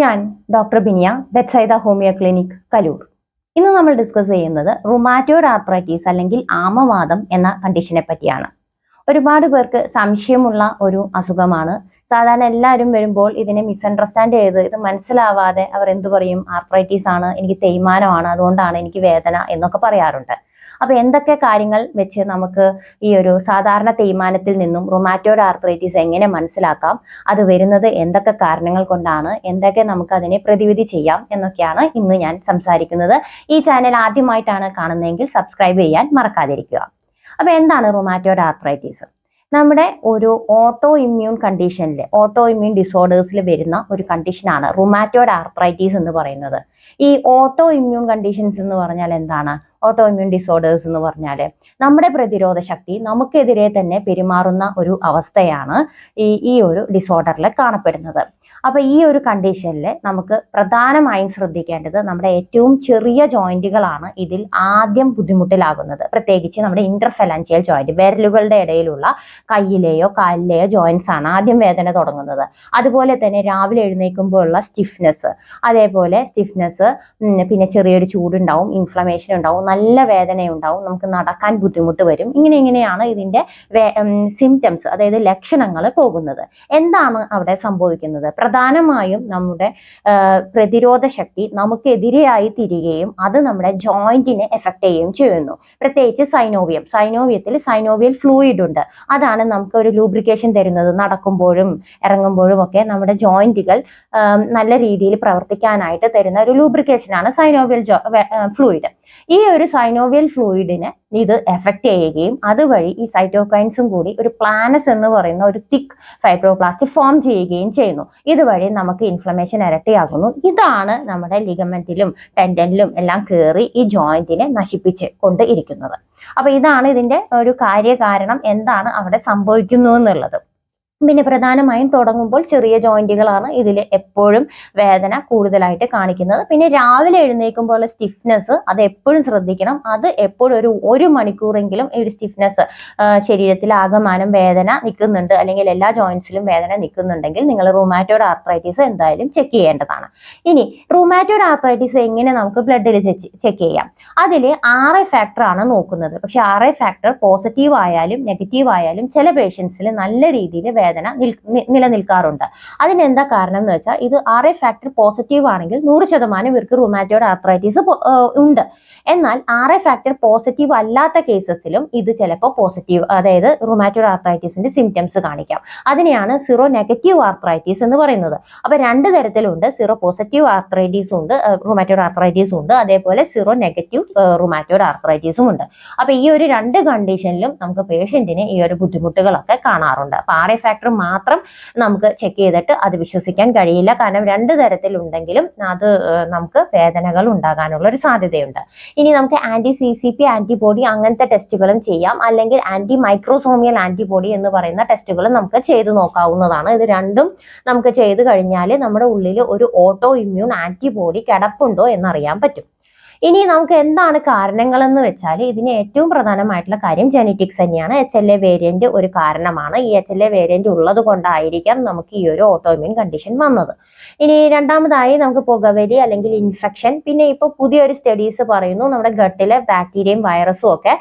ഞാൻ doctor Biniya Bethsaida homeo clinic Kaloor. ഇന്ന് നമ്മൾ ഡിസ്കസ് ചെയ്യുന്നത് റുമാറ്റോയിഡ് ആർത്രൈറ്റീസ് അല്ലെങ്കിൽ ആമവാദം എന്ന കണ്ടീഷനെ പറ്റിയാണ്. ഒരുപാട് പേർക്ക് സംശയമുള്ള ഒരു അസുഖമാണ്. സാധാരണ എല്ലാവരും വരുമ്പോൾ ഇതിനെ മിസ്അണ്ടർസ്റ്റാൻഡ് ചെയ്ത് ഇത് മനസ്സിലാവാതെ അവർ എന്തു പറയും? ആർത്രൈറ്റീസ് ആണ് എനിക്ക് തേയ്മാനമാണ് അതുകൊണ്ടാണ് എനിക്ക് വേദന എന്നൊക്കെ പറയാറുണ്ട്. അപ്പൊ എന്തൊക്കെ കാര്യങ്ങൾ വെച്ച് നമുക്ക് ഈ ഒരു സാധാരണ തേയ്മാനത്തിൽ നിന്നും റൊമാറ്റോഡ് ആർത്രൈറ്റിസ് എങ്ങനെ മനസ്സിലാക്കാം? അത് വരുന്നത് എന്തൊക്കെ കാരണങ്ങൾ കൊണ്ടാണ്? എന്തൊക്കെ നമുക്ക് അതിനെ പ്രതിവിധി ചെയ്യാം? എന്നൊക്കെയാണ് ഇന്ന് ഞാൻ സംസാരിക്കുന്നത്. ഈ ചാനൽ ആദ്യമായിട്ടാണ് കാണുന്നതെങ്കിൽ സബ്സ്ക്രൈബ് ചെയ്യാൻ മറക്കാതിരിക്കുക. അപ്പൊ എന്താണ് റൊമാറ്റോഡ് ആർത്രൈറ്റിസ് നമ്മുടെ ഒരു ഓട്ടോ ഇമ്മ്യൂൺ കണ്ടീഷനിൽ ഓട്ടോ ഇമ്മ്യൂൺ ഡിസോർഡേഴ്സിൽ വരുന്ന ഒരു കണ്ടീഷനാണ് റുമാറ്റോയിഡ് ആർത്രൈറ്റീസ് എന്ന് പറയുന്നത്. ഈ ഓട്ടോ ഇമ്മ്യൂൺ കണ്ടീഷൻസ് എന്ന് പറഞ്ഞാൽ എന്താണ്? ഓട്ടോ ഇമ്മ്യൂൺ ഡിസോർഡേഴ്സ് എന്ന് പറഞ്ഞാൽ നമ്മുടെ പ്രതിരോധ ശക്തി നമുക്കെതിരെ തന്നെ പെരുമാറുന്ന ഒരു അവസ്ഥയാണ് ഈ ഈ ഒരു ഡിസോർഡറിൽ കാണപ്പെടുന്നത്. അപ്പോൾ ഈ ഒരു കണ്ടീഷനിൽ നമുക്ക് പ്രധാനമായും ശ്രദ്ധിക്കേണ്ടത് നമ്മുടെ ഏറ്റവും ചെറിയ ജോയിന്റുകളാണ് ഇതിൽ ആദ്യം ബുദ്ധിമുട്ടിലാകുന്നത്. പ്രത്യേകിച്ച് നമ്മുടെ ഇന്റർഫെലൻഷ്യൽ ജോയിന്റ് വിരലുകളുടെ ഇടയിലുള്ള കയ്യിലെയോ കാലിലെയോ ജോയിന്റ്സ് ആണ് ആദ്യം വേദന തുടങ്ങുന്നത്. അതുപോലെ തന്നെ രാവിലെ എഴുന്നേൽക്കുമ്പോൾ ഉള്ള സ്റ്റിഫ്നെസ് അതേപോലെ സ്റ്റിഫ്നെസ് പിന്നെ ചെറിയൊരു ചൂടുണ്ടാവും ഇൻഫ്ലമേഷൻ ഉണ്ടാവും നല്ല വേദനയുണ്ടാവും നമുക്ക് നടക്കാൻ ബുദ്ധിമുട്ട് വരും. ഇങ്ങനെ ഇങ്ങനെയാണ് ഇതിന്റെ സിംറ്റംസ് അതായത് ലക്ഷണങ്ങൾ പോകുന്നത്. എന്താണ് അവിടെ സംഭവിക്കുന്നത്? പ്രധാനമായും നമ്മുടെ പ്രതിരോധ ശക്തി നമുക്കെതിരെയായി തിരികെയും അത് നമ്മുടെ ജോയിന്റിനെ എഫക്ട് ചെയ്യുകയും ചെയ്യുന്നു. പ്രത്യേകിച്ച് സൈനോവിയം. സൈനോവിയത്തിൽ സൈനോവിയൽ ഫ്ലൂയിഡ് ഉണ്ട്. അതാണ് നമുക്ക് ഒരു ലൂബ്രിക്കേഷൻ തരുന്നത്. നടക്കുമ്പോഴും ഇറങ്ങുമ്പോഴും ഒക്കെ നമ്മുടെ ജോയിന്റുകൾ നല്ല രീതിയിൽ പ്രവർത്തിക്കാനായിട്ട് തരുന്ന ഒരു ലൂബ്രിക്കേഷൻ ആണ് സൈനോവിയൽ ഫ്ലൂയിഡ്. ഈ ഒരു സൈനോവിയൽ ഫ്ലൂയിഡിനെ ഇത് എഫക്റ്റ് ചെയ്യുകയും അതുവഴി ഈ സൈറ്റോകൈൻസും കൂടി ഒരു പ്ലാനസ് എന്ന് പറയുന്ന ഒരു തിക്ക് ഫൈബ്രോപ്ലാസ്റ്റ് ഫോം ചെയ്യുകയും ചെയ്യുന്നു. ഇതുവഴി നമുക്ക് ഇൻഫ്ലമേഷൻ ഇരട്ടിയാകുന്നു. ഇതാണ് നമ്മുടെ ലിഗമെന്റിലും ടെൻഡനിലും എല്ലാം കയറി ഈ ജോയിന്റിനെ നശിപ്പിച്ച് കൊണ്ട് ഇരിക്കുന്നത്. അപ്പൊ ഇതാണ് ഇതിന്റെ ഒരു കാര്യകാരണം. എന്താണ് അവിടെ സംഭവിക്കുന്നു എന്നുള്ളത്. പിന്നെ പ്രധാനമായും തുടങ്ങുമ്പോൾ ചെറിയ ജോയിന്റുകളാണ് ഇതിൽ എപ്പോഴും വേദന കൂടുതലായിട്ട് കാണിക്കുന്നത്. പിന്നെ രാവിലെ എഴുന്നേൽക്കുമ്പോൾ സ്റ്റിഫ്നെസ് അത് എപ്പോഴും ശ്രദ്ധിക്കണം. അത് എപ്പോഴും ഒരു ഒരു മണിക്കൂറെങ്കിലും ഈ ഒരു സ്റ്റിഫ്നെസ് ശരീരത്തിൽ ആകമാനം വേദന നിൽക്കുന്നുണ്ട്. അല്ലെങ്കിൽ എല്ലാ ജോയിൻസിലും വേദന നിൽക്കുന്നുണ്ടെങ്കിൽ നിങ്ങൾ റൂമാറ്റോഡ് ആർത്രൈറ്റിസ് എന്തായാലും ചെക്ക് ചെയ്യേണ്ടതാണ്. ഇനി റൂമാറ്റോഡ് ആർത്രൈറ്റിസ് എങ്ങനെ നമുക്ക് ബ്ലഡിൽ ചെക്ക് ചെയ്യാം? അതിൽ ആർ ഫാക്ടറാണ് ഫാക്ടർ ആണ് നോക്കുന്നത്. പക്ഷെ ഐ ഫാക്ടർ പോസിറ്റീവ് ആയാലും നെഗറ്റീവ് ആയാലും ചില പേഷ്യൻസിൽ നല്ല രീതിയിൽ വേദന നിലനിൽക്കാറുണ്ട്. അതിനെന്താ കാരണം എന്ന് വെച്ചാൽ ഇത് ആർ എ ഫാക്ടർ പോസിറ്റീവ് ആണെങ്കിൽ നൂറ് ശതമാനം ഇവർക്ക് റുമാറ്റോഡ് ആർത്രൈറ്റീസ് ഉണ്ട്. എന്നാൽ ആർ എ ഫാക്ടർ പോസിറ്റീവ് അല്ലാത്ത കേസസിലും ഇത് ചിലപ്പോൾ പോസിറ്റീവ് അതായത് റുമാറ്റോഡ് ആർത്രൈറ്റീസിന്റെ സിംറ്റംസ് കാണിക്കാം. അതിനെയാണ് സിറോ നെഗറ്റീവ് ആർത്രൈറ്റീസ് എന്ന് പറയുന്നത്. അപ്പൊ രണ്ട് തരത്തിലുണ്ട്. സിറോ പോസിറ്റീവ് ആർത്രൈറ്റീസ് ഉണ്ട് റുമാറ്റോഡ് ആർത്രൈറ്റീസ് ഉണ്ട്. അതേപോലെ സിറോ നെഗറ്റീവ് റുമാറ്റോഡ് ആർത്രൈറ്റീസും ഉണ്ട്. അപ്പൊ ഈ ഒരു രണ്ട് കണ്ടീഷനിലും നമുക്ക് പേഷ്യന്റിന് ഈ ഒരു ബുദ്ധിമുട്ടുകളൊക്കെ കാണാറുണ്ട്. അപ്പൊ ആർ എ ഫാക്ടർ മാത്രം നമുക്ക് ചെക്ക് ചെയ്തിട്ട് അത് വിശ്വസിക്കാൻ കഴിയില്ല. കാരണം രണ്ട് തരത്തിലുണ്ടെങ്കിലും അത് നമുക്ക് വേദനകൾ ഉണ്ടാകാനുള്ള ഒരു സാധ്യതയുണ്ട്. ഇനി നമുക്ക് anti C C P antibody അങ്ങനത്തെ ടെസ്റ്റുകളും ചെയ്യാം. അല്ലെങ്കിൽ ആന്റി മൈക്രോസോമിയൽ ആന്റിബോഡി എന്ന് പറയുന്ന ടെസ്റ്റുകളും നമുക്ക് ചെയ്തു നോക്കാവുന്നതാണ്. ഇത് രണ്ടും നമുക്ക് ചെയ്തു കഴിഞ്ഞാൽ നമ്മുടെ ഉള്ളിൽ ഒരു ഓട്ടോ ഇമ്മ്യൂൺ ആന്റിബോഡി കിടപ്പുണ്ടോ എന്നറിയാൻ പറ്റും. ഇനി നമുക്ക് എന്താണ് കാരണങ്ങൾ എന്ന് വെച്ചാൽ ഇതിന് ഏറ്റവും പ്രധാനമായിട്ടുള്ള കാര്യം ജെനറ്റിക്സ് തന്നെയാണ്. എച്ച് എൽ എ വേരിയന്റ് ഒരു കാരണമാണ്. ഈ എച്ച് എൽ എ വേരിയന്റ് ഉള്ളത് കൊണ്ടായിരിക്കാം നമുക്ക് ഈ ഒരു ഓട്ടോമിയൻ കണ്ടീഷൻ വന്നത്. ഇനി രണ്ടാമതായി നമുക്ക് പുകവലി അല്ലെങ്കിൽ ഇൻഫെക്ഷൻ പിന്നെ ഇപ്പോൾ പുതിയൊരു സ്റ്റഡീസ് പറയുന്നു നമ്മുടെ ഗട്ടിലെ ബാക്ടീരിയയും വൈറസും ഒക്കെ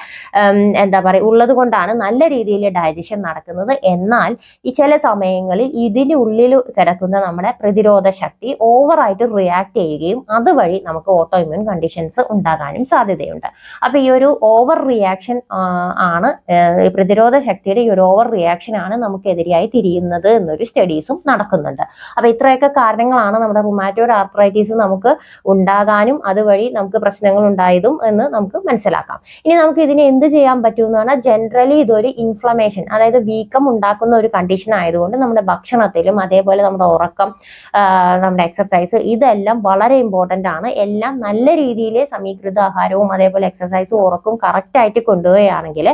എന്താ പറയുക ഉള്ളത് കൊണ്ടാണ് നല്ല രീതിയിൽ ഡൈജഷൻ നടക്കുന്നത്. എന്നാൽ ഈ ചില സമയങ്ങളിൽ ഇതിന് ഉള്ളിൽ കിടക്കുന്ന നമ്മുടെ പ്രതിരോധ ശക്തി ഓവറായിട്ട് റിയാക്ട് ചെയ്യുകയും അതുവഴി നമുക്ക് ഓട്ടോ ഇമ്യൂൺ കണ്ടീഷൻസ് ഉണ്ടാകാനും സാധ്യതയുണ്ട്. അപ്പൊ ഈ ഒരു ഓവർ റിയാക്ഷൻ ആണ് പ്രതിരോധ ശക്തിയുടെ ഈ ഒരു ഓവർ റിയാക്ഷൻ ആണ് നമുക്കെതിരെയായി തിരിയുന്നത് എന്നൊരു സ്റ്റഡീസും നടക്കുന്നുണ്ട്. അപ്പൊ ഇത്രയൊക്കെ കാരണങ്ങളാണ് നമ്മുടെ റുമാറ്റോയിഡ് ആർത്രൈറ്റീസ് നമുക്ക് ഉണ്ടാകാനും അതുവഴി നമുക്ക് പ്രശ്നങ്ങൾ ഉണ്ടായതും എന്ന് നമുക്ക് മനസ്സിലാക്കാം. ഇനി നമുക്ക് ഇതിനെ എന്ത് ചെയ്യാൻ പറ്റും എന്ന് പറഞ്ഞാൽ ജനറലി ഇതൊരു ഇൻഫ്ലമേഷൻ അതായത് വീക്കം ഉണ്ടാക്കുന്ന ഒരു കണ്ടീഷൻ ആയതുകൊണ്ട് നമ്മുടെ ഭക്ഷണത്തിലും അതേപോലെ നമ്മുടെ ഉറക്കം നമ്മുടെ എക്സസൈസ് ഇതെല്ലാം വളരെ ഇമ്പോർട്ടന്റ് ആണ്. എല്ലാം നല്ല രീതിയിൽ സമീകൃത ആഹാരവും അതേപോലെ എക്സസൈസും ഉറക്കും കറക്റ്റ് ആയിട്ട് കൊണ്ടുപോവുകയാണെങ്കിൽ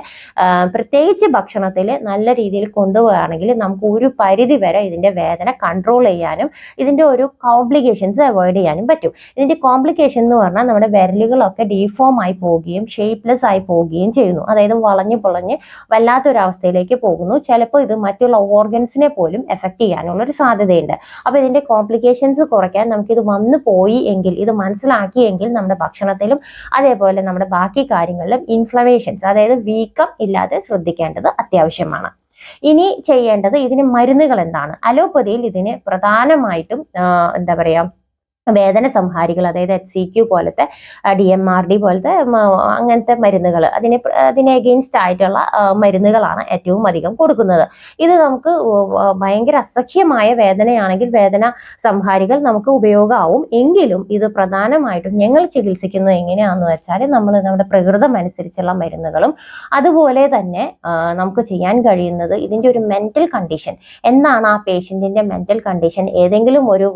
പ്രത്യേകിച്ച് ഭക്ഷണത്തിൽ നല്ല രീതിയിൽ കൊണ്ടുപോവുകയാണെങ്കിൽ നമുക്ക് ഒരു പരിധി വരെ ഇതിന്റെ വേദന കൺട്രോൾ ചെയ്യാനും ഇതിന്റെ ഒരു കോംപ്ലിക്കേഷൻസ് അവോയ്ഡ് ചെയ്യാനും പറ്റും. ഇതിന്റെ കോംപ്ലിക്കേഷൻ എന്ന് പറഞ്ഞാൽ നമ്മുടെ വിരലുകളൊക്കെ ഡീഫോം ആയി പോവുകയും ഷേപ്പ്ലെസ് ആയി പോവുകയും ചെയ്യുന്നു. അതായത് വളഞ്ഞു പൊളഞ്ഞ് വല്ലാത്തൊരവസ്ഥയിലേക്ക് പോകുന്നു. ചിലപ്പോൾ ഇത് മറ്റുള്ള ഓർഗൻസിനെ പോലും എഫക്ട് ചെയ്യാനുള്ള ഒരു സാധ്യതയുണ്ട്. അപ്പോൾ ഇതിന്റെ കോംപ്ലിക്കേഷൻസ് കുറയ്ക്കാൻ നമുക്കിത് വന്നു പോയി എങ്കിൽ ഇത് മനസ്സിലാക്കിയെങ്കിൽ നമ്മുടെ ഭക്ഷണത്തിലും അതേപോലെ നമ്മുടെ ബാക്കി കാര്യങ്ങളിലും ഇൻഫ്ലമേഷൻസ് അതായത് വീക്കം ഇല്ലാതെ ശ്രദ്ധിക്കേണ്ടത് അത്യാവശ്യമാണ്. ഇനി ചെയ്യേണ്ടത് ഇതിന് മരുന്നുകൾ എന്താണ്? അലോപ്പതിയിൽ ഇതിന് പ്രധാനമായിട്ടും എന്താ പറയാ വേദന സംഹാരികൾ അതായത് എച്ച് സി ക്യു പോലത്തെ ഡി എം ആർ ഡി പോലത്തെ അങ്ങനത്തെ മരുന്നുകൾ. അതിനെ അതിനെ എഗെയിൻസ്റ്റ് ആയിട്ടുള്ള മരുന്നുകളാണ് ഏറ്റവും അധികം കൊടുക്കുന്നത്. ഇത് നമുക്ക് ഭയങ്കര അസഖ്യമായ വേദനയാണെങ്കിൽ വേദന സംഹാരികൾ നമുക്ക് ഉപയോഗമാവും. എങ്കിലും ഇത് പ്രധാനമായിട്ടും ഞങ്ങൾ ചികിത്സിക്കുന്നത് എങ്ങനെയാണെന്ന് വെച്ചാൽ നമ്മൾ നമ്മുടെ പ്രകൃതം അനുസരിച്ചുള്ള മരുന്നുകളും അതുപോലെ തന്നെ നമുക്ക് ചെയ്യാൻ കഴിയുന്നത് ഇതിന്റെ ഒരു മെന്റൽ കണ്ടീഷൻ എന്താണ് ആ പേഷ്യന്റിന്റെ മെന്റൽ കണ്ടീഷൻ ഏതെങ്കിലും ഒരു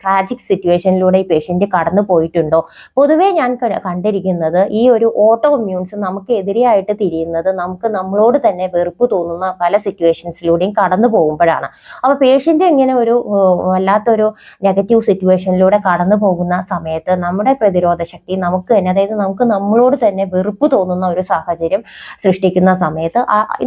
ട്രാജിക് സിറ്റുവേഷനിലൂടെ ഈ പേഷ്യന്റ് കടന്നു പോയിട്ടുണ്ടോ? പൊതുവേ ഞാൻ കണ്ടിരിക്കുന്നത് ഈ ഒരു ഓട്ടോ ഇമ്മ്യൂൺസ് നമുക്ക് എതിരെയായിട്ട് തിരിയുന്നത് നമുക്ക് നമ്മളോട് തന്നെ വെറുപ്പ് തോന്നുന്ന പല സിറ്റുവേഷൻസിലൂടെയും കടന്നു പോകുമ്പോഴാണ്. അപ്പോൾ പേഷ്യന്റ് ഇങ്ങനെ ഒരു വല്ലാത്തൊരു നെഗറ്റീവ് സിറ്റുവേഷനിലൂടെ കടന്നു പോകുന്ന സമയത്ത് നമ്മുടെ പ്രതിരോധ ശക്തി നമുക്ക് തന്നെ അതായത് നമുക്ക് നമ്മളോട് തന്നെ വെറുപ്പ് തോന്നുന്ന ഒരു സാഹചര്യം സൃഷ്ടിക്കുന്ന സമയത്ത്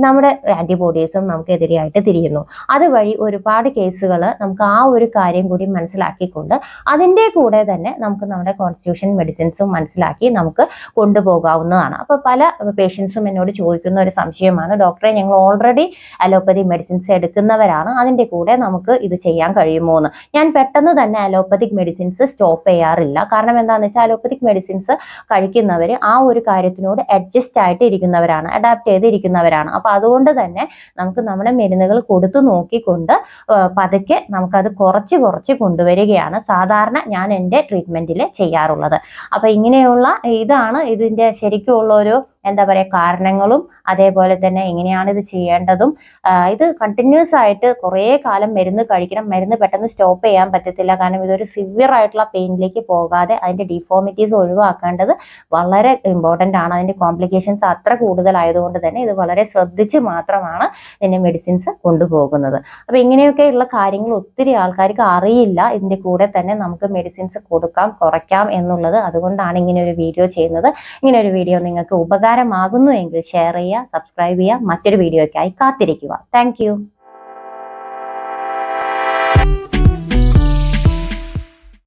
നമ്മുടെ ആന്റിബോഡീസും നമുക്ക് എതിരെയായിട്ട് തിരിയുന്നു. അതുവഴി ഒരുപാട് കേസുകൾ നമുക്ക് ആ ഒരു കാര്യം കൂടി മനസ്സിലാക്കിക്കൊണ്ട് അതിന്റെ കൂടെ തന്നെ നമുക്ക് നമ്മുടെ കോൺസ്റ്റിറ്റ്യൂഷൻ മെഡിസിൻസും മനസ്സിലാക്കി നമുക്ക് കൊണ്ടുപോകാവുന്നതാണ്. അപ്പോൾ പല പേഷ്യൻസും എന്നോട് ചോദിക്കുന്ന ഒരു സംശയമാണ് ഡോക്ടറെ ഞങ്ങൾ ഓൾറെഡി അലോപ്പതി മെഡിസിൻസ് എടുക്കുന്നവരാണ് അതിന്റെ കൂടെ നമുക്ക് ഇത് ചെയ്യാൻ കഴിയുമോ എന്ന് ഞാൻ പെട്ടെന്ന് തന്നെ അലോപ്പതിക് മെഡിസിൻസ് സ്റ്റോപ്പ് ചെയ്യാറില്ല. കാരണം എന്താണെന്ന് വെച്ചാൽ അലോപ്പതിക് മെഡിസിൻസ് കഴിക്കുന്നവർ ആ ഒരു കാര്യത്തിനോട് അഡ്ജസ്റ്റ് ആയിട്ട് ഇരിക്കുന്നവരാണ് അഡാപ്റ്റ് ചെയ്തിരിക്കുന്നവരാണ് അപ്പോൾ അതുകൊണ്ട് തന്നെ നമുക്ക് നമ്മുടെ മരുന്നുകൾ കൊടുത്തു നോക്കിക്കൊണ്ട് പതുക്കെ നമുക്കത് കുറച്ച് കുറച്ച് കൊണ്ടുവരികയാണ് സാധാരണ ഞാൻ എന്റെ ട്രീറ്റ്മെന്റിൽ ചെയ്യാറുള്ളത്. അപ്പോൾ ഇങ്ങനെയുള്ള ഇതാണ് ഇതിന്റെ ശരിക്കുമുള്ള ഒരു എന്താ പറയുക കാരണങ്ങളും അതേപോലെ തന്നെ എങ്ങനെയാണ് ഇത് ചെയ്യേണ്ടതും ഇത് കണ്ടിന്യൂസ് ആയിട്ട് കുറേ കാലം മരുന്ന് കഴിക്കണം. മരുന്ന് പെട്ടെന്ന് സ്റ്റോപ്പ് ചെയ്യാൻ പറ്റത്തില്ല. കാരണം ഇതൊരു സിവിയർ ആയിട്ടുള്ള പെയിനിലേക്ക് പോകാതെ അതിന്റെ ഡിഫോമിറ്റീസ് ഒഴിവാക്കേണ്ടത് വളരെ ഇമ്പോർട്ടന്റ് ആണ്. അതിന്റെ കോംപ്ലിക്കേഷൻസ് അത്ര കൂടുതലായതുകൊണ്ട് തന്നെ ഇത് വളരെ ശ്രദ്ധിച്ച് മാത്രമാണ് ഇതിന്റെ മെഡിസിൻസ് കൊണ്ടുപോകുന്നത്. അപ്പോൾ ഇങ്ങനെയൊക്കെയുള്ള കാര്യങ്ങൾ ഒത്തിരി ആൾക്കാർക്ക് അറിയില്ല. ഇതിന്റെ കൂടെ തന്നെ നമുക്ക് മെഡിസിൻസ് കൊടുക്കാം കുറയ്ക്കാം എന്നുള്ളത് അതുകൊണ്ടാണ് ഇങ്ങനെ ഒരു വീഡിയോ ചെയ്യുന്നത്. ഇങ്ങനെ ഒരു വീഡിയോ നിങ്ങൾക്ക് ഉപകാരമാകുന്നു എങ്കിൽ ഷെയർ ചെയ്യുക സബ്സ്ക്രൈബ് ചെയ്യുക മറ്റൊരു വീഡിയോയ്ക്കായി കാത്തിരിക്കുക. താങ്ക്